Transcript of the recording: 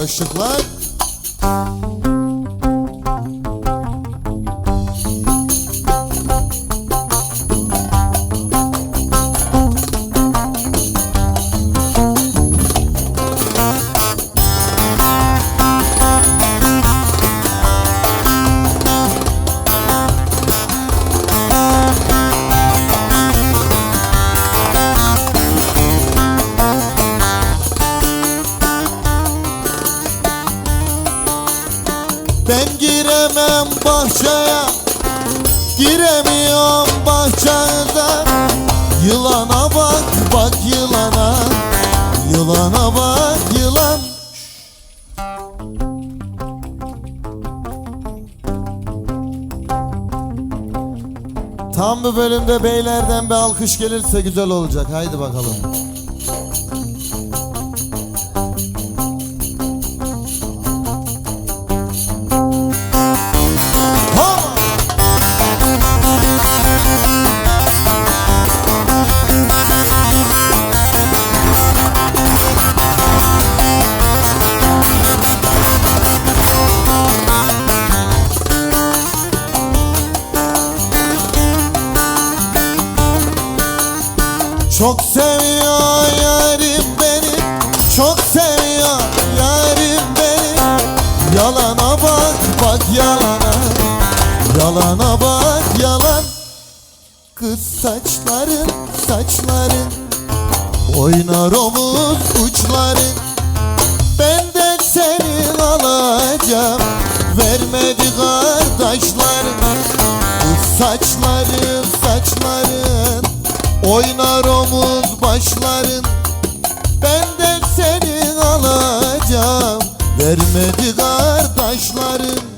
arkadaşlıklar. Ben giremem bahçeye Giremiyorum bahçede Yılana bak bak yılana Yılana bak yılan Tam bu bölümde beylerden bir alkış gelirse güzel olacak. Haydi bakalım. Çok seviyor yarim beni. Çok seviyor yarim beni. Yalana bak bak yalana. Yalana bak yalan. Kız saçların saçların. Oynar omuz uçların. Benden senin alacağım. Vermedi kardeşlerim Kız saçların saçların Oynar omuz başların Benden senin alacağım. Vermedi kardeşlerim